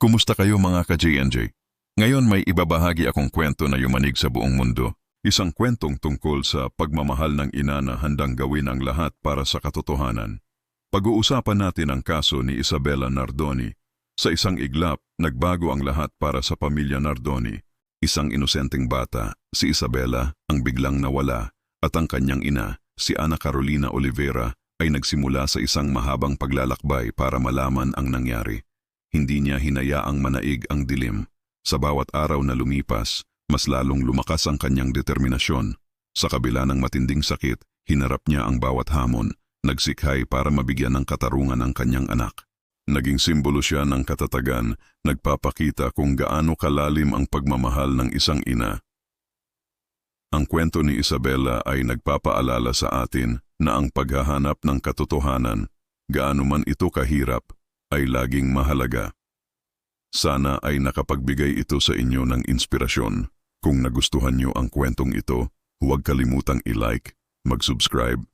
Kumusta kayo mga ka-JNJ? Ngayon may ibabahagi akong kwento na yumanig sa buong mundo. Isang kwentong tungkol sa pagmamahal ng ina na handang gawin ang lahat para sa katotohanan. Pag-uusapan natin ang kaso ni Isabella Nardoni. Sa isang iglap, nagbago ang lahat para sa pamilya Nardoni. Isang inosenteng bata, si Isabella, ang biglang nawala at ang kanyang ina, si Ana Carolina Oliveira, ay nagsimula sa isang mahabang paglalakbay para malaman ang nangyari. Hindi niya hinayaang manaig ang dilim. Sa bawat araw na lumipas, mas lalong lumakas ang kanyang determinasyon. Sa kabila ng matinding sakit, hinarap niya ang bawat hamon, nagsikhay para mabigyan ng katarungan ang kanyang anak. Naging simbolo siya ng katatagan, nagpapakita kung gaano kalalim ang pagmamahal ng isang ina. Ang kwento ni Isabella ay nagpapaalala sa atin na ang paghahanap ng katotohanan, gaano man ito kahirap, ay laging mahalaga. Sana ay nakapagbigay ito sa inyo ng inspirasyon. Kung nagustuhan niyo ang kwentong ito, huwag kalimutang i-like, mag-subscribe